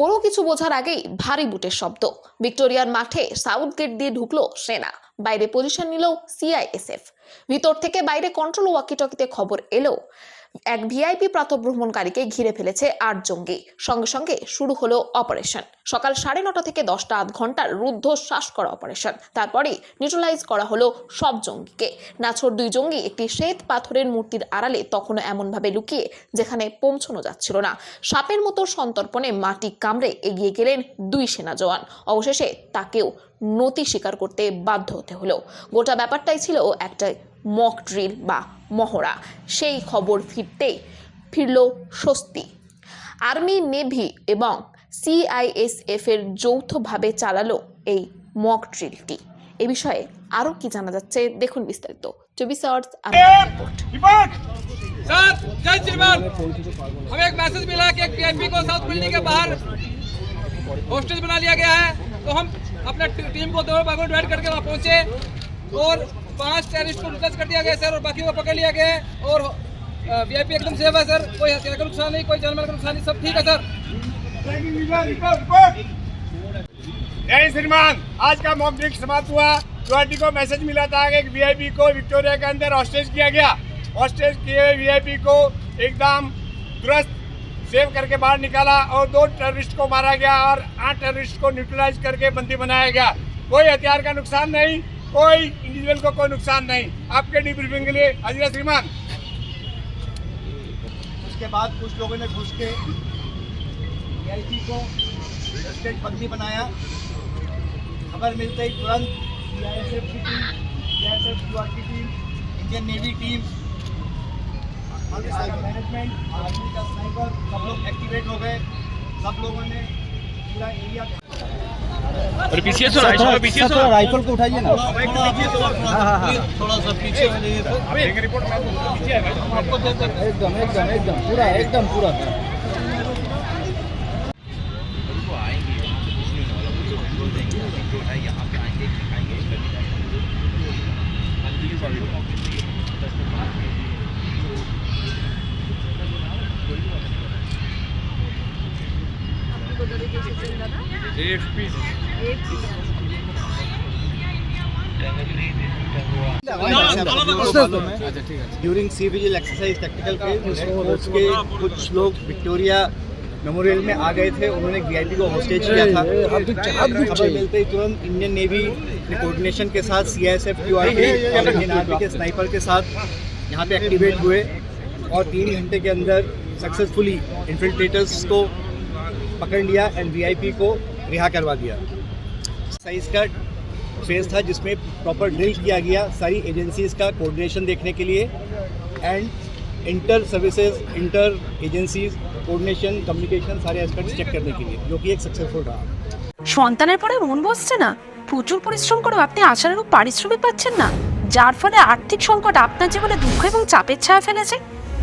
কোনো কিছু বোঝার আগেই ভারী বুটের শব্দ। ভিক্টোরিয়ার মাঠে সাউথ গেট দিয়ে ঢুকলো সেনা। বাইরে পজিশন নিল সিআইএসএফ ভিতর থেকে বাইরে কন্ট্রোল ওয়াকিটকিতে খবর এলো। এক ভিআইপি প্রাতভ্রমণকারীকে ঘিরে ফেলেছে আট জঙ্গি। সঙ্গে সঙ্গে শুরু হলো অপারেশন সকাল সাড়ে নটা থেকে দশটা আধ ঘণ্টার রুদ্ধ শ্বাস করা অপারেশন তারপরে নিউট্রালাইজ করা হলো সব জঙ্গিকে। নাছোড় দুই জঙ্গি একটি শ্বেত পাথরের মূর্তির আড়ালে তখনও এমনভাবে লুকিয়ে, যেখানে পৌঁছানো যাচ্ছিল না। সাপের মতো সন্তর্পণে মাটি কামড়ে এগিয়ে গেলেন দুই সেনা জওয়ান। অবশেষে তাকেও নতি স্বীকার করতে বাধ্য হতে হলো। গোটা ব্যাপারটাই ছিল একটা মক ড্রিল বা মহড়া সেই খবর ফিরতেই ফিরল স্বস্তি আর্মি নেভি এবং সিআইএসএফ এর যৌথভাবে চালালো এই মক ড্রিলটি এ বিষয়ে আরও কি জানা যাচ্ছে দেখুন বিস্তারিত চব্বিশ আওয়ার্স রিপোর্ট रिपोर्ट सर जय श्रीमान हमें एक मैसेज मिला कि एक पीएमपी को साउथ बिल्डिंग के बाहर होस्टेज बना लिया गया है तो हम अपने टी- टीम को दो भागों में डिवाइड करके वहाँ पहुँचे और पाँच टेररिस्ट को टच कर दिया गया सर और बाकी को पकड़ लिया गया है। और वीआईपी एकदम सेफ़ है सर कोई हथियार का नुकसान नहीं, कोई जानवर का नुकसान नहीं, सब ठीक है सर जय श्रीमान आज का ड्रिल समाप्त हुआ। गुवाहाटी को मैसेज मिला था कि वीआईपी को विक्टोरिया के अंदर हॉस्टेज किया गया। हॉस्टेज किए हुए वीआईपी को एकदम तुरंत सेव करके बाहर निकाला और दो टेररिस्ट को मारा गया और आठ टेररिस्ट को न्यूट्रलाइज करके बंदी बनाया गया। कोई हथियार का नुकसान नहीं कोई इंडिविजुअल को कोई नुकसान नहीं। आपके डिब्रीफिंग के लिए हाजिर श्रीमान। उसके बाद कुछ लोगों ने घुस के वीआईपी को स्टेट बंदी बनाया। खबर मिलते ही तुरंत सीआईएसएफ की टीम सीआईएसएफ क्यूआर की team Indian navy team management army का स्नाइपर सब लोग एक्टिवेट हो गए। सब लोगों ने पूरा एरिया और पीछे सो राइफल पीछे सो राइफल। को उठाइए ना। थोड़ा सा पीछे हो जाइए तो एकदम एकदम एकदम पूरा एकदम पूरा। During sea vigil exercise technical के उसके कुछ लोग विक्टोरिया मेमोरियल में आ गए थे। उन्होंने वीआईपी को हॉस्टेज किया था। खबर मिलते ही तुरंत इंडियन नेवी ने कोऑर्डिनेशन के साथ सी एस एफ़ क्यू और इंडियन आर्मी के स्नाइपर के साथ यहाँ पे एक्टिवेट हुए और तीन घंटे के अंदर सक्सेसफुली इन्फिल्ट्रेटर्स को पकड़ लिया एंड वीआईपी को रिहा करवा दिया। साइज का फेज था जिसमें प्रॉपर ड्रिल किया गया सारी एजेंसीज का कोऑर्डिनेशन देखने के लिए and inter services inter agencies coordination communication सारे एस्पेक्ट्स चेक करने के लिए जो कि एक सक्सेसफुल रहा সন্তানের পরে মন বসছে না প্রচুর পরিশ্রম করেও আপনি আশানুরূপ পারিশ্রমিক পাচ্ছেন না যার ফলে আর্থিক সংকট আপনার জীবনে দুঃখ এবং চাপের ছায়া ফেলেছে